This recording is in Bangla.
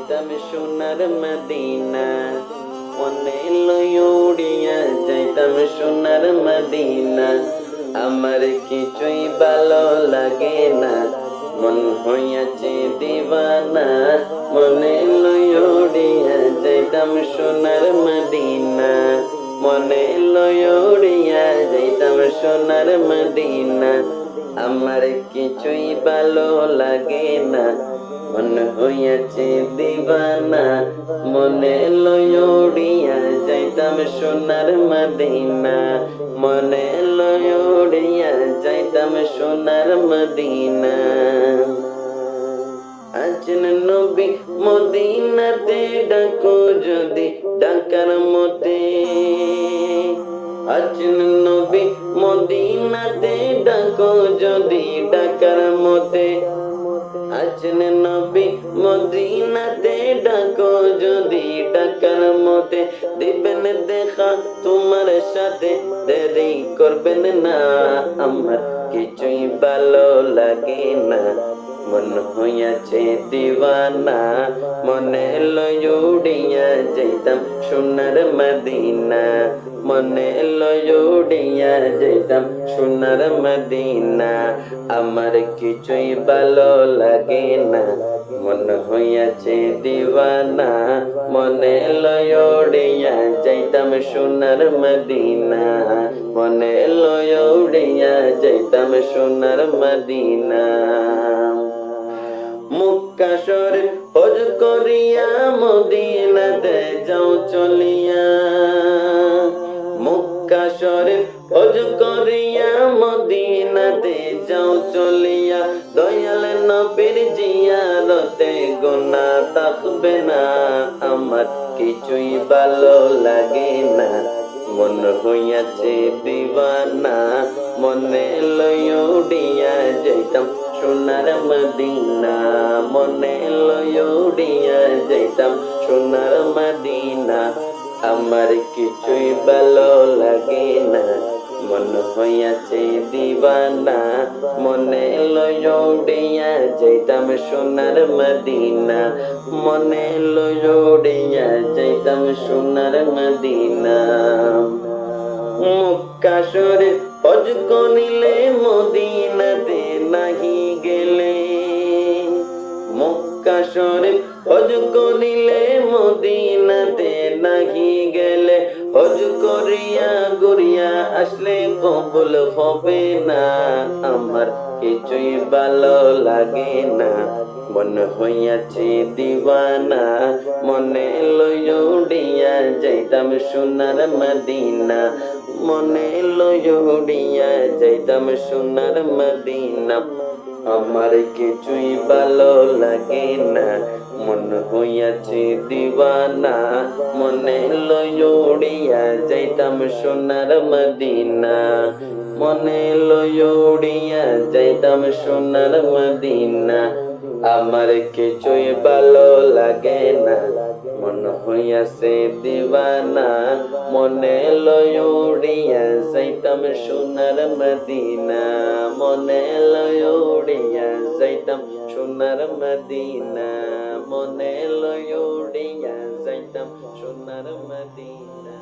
যাইতাম সোনার মদিনা, মনে লইয়া যাইতাম সোনার মদিনা। আমার কিছুই ভালো লাগে না, মন হইয়াছে দিবানা। মনে লইয়া যাইতাম সোনার মদিনা, মনে লইয়া যাইতাম সোনার মদিনা। আমার কিছুই ভালো লাগে না। মন হইয়াছে দিবানা, মনে লইয়া যাইতাম সোনার মদিনা। মনে লইয়া যাইতাম সোনার মদিনা। আছেন নবী মদিনাতে ডাকো যদি, ডাকার মতে। আছেন নবী মদিনাতে ডাকার মতে। আছেন নবী মদিনাতে ডাকো যদি ডাকার মতে। দিবেন দেখা তোমার সাথে, দেরি করবেন না। আমার কিছুই ভালো লাগে না। মন হইয়াছে দিওয়ানা, মনে লইয়া যাইতাম সোনার মদিনা। মনে লইয়া যাইতাম সোনার মদিনা। আমার কিছুই ভালো লাগে না, মন হইয়াছে দিওয়ানা। মনে লইয়া যাইতাম সোনার মদিনা। মনে লইয়া যাইতাম সোনার মদিনা। মুক্কা শরীফ হজ করিয়া মদিনাতে যাও চলিয়া। চলিয়া দয়াল নবীর জিয়ারতে গোনা থাকবে না। আমার কিছুই ভালো লাগে না। মন হইয়াছে দিবানা মনে লইয়া যাইতাম সোনার মদিনা। মনে লইয়া যাইতাম সোনার মদিনা। আমার কিছুই ভালো লাগে না। মন হইয়াছে দিবানা, মনে লইয়া যাইতাম সোনার মদিনা। মনে লইয়া যাইতাম সোনার মদিনা। মক্কা শরীফ হজ করিলে মদিনাতে মদিনাতে নাহি গেলে হজ করিয়া গড়িয়া আসলে কবুল হবে না। আমার কিছুই ভালো লাগে না। মন হইয়াছে দিওয়ানা, মনে লইয়া যাইতাম সোনার মদিনা। মনে লইয়া যাইতাম সোনার মদিনা। আমার কিছুই ভালো লাগে না। মন হইয়াছে দিওয়ানা, মনে লইয়া যাইতাম সোনার মদিনা। মনে লইয়া যাইতাম সোনার মদিনা। আমার কিছুই ভালো লাগে না। মন হইয়াছে দিওয়ানা, মনে লইয়া যাইতাম সোনার মদিনা। মনে যাইতাম সোনার মদিনা মনে লইয়া যাইতাম সোনার মদিনা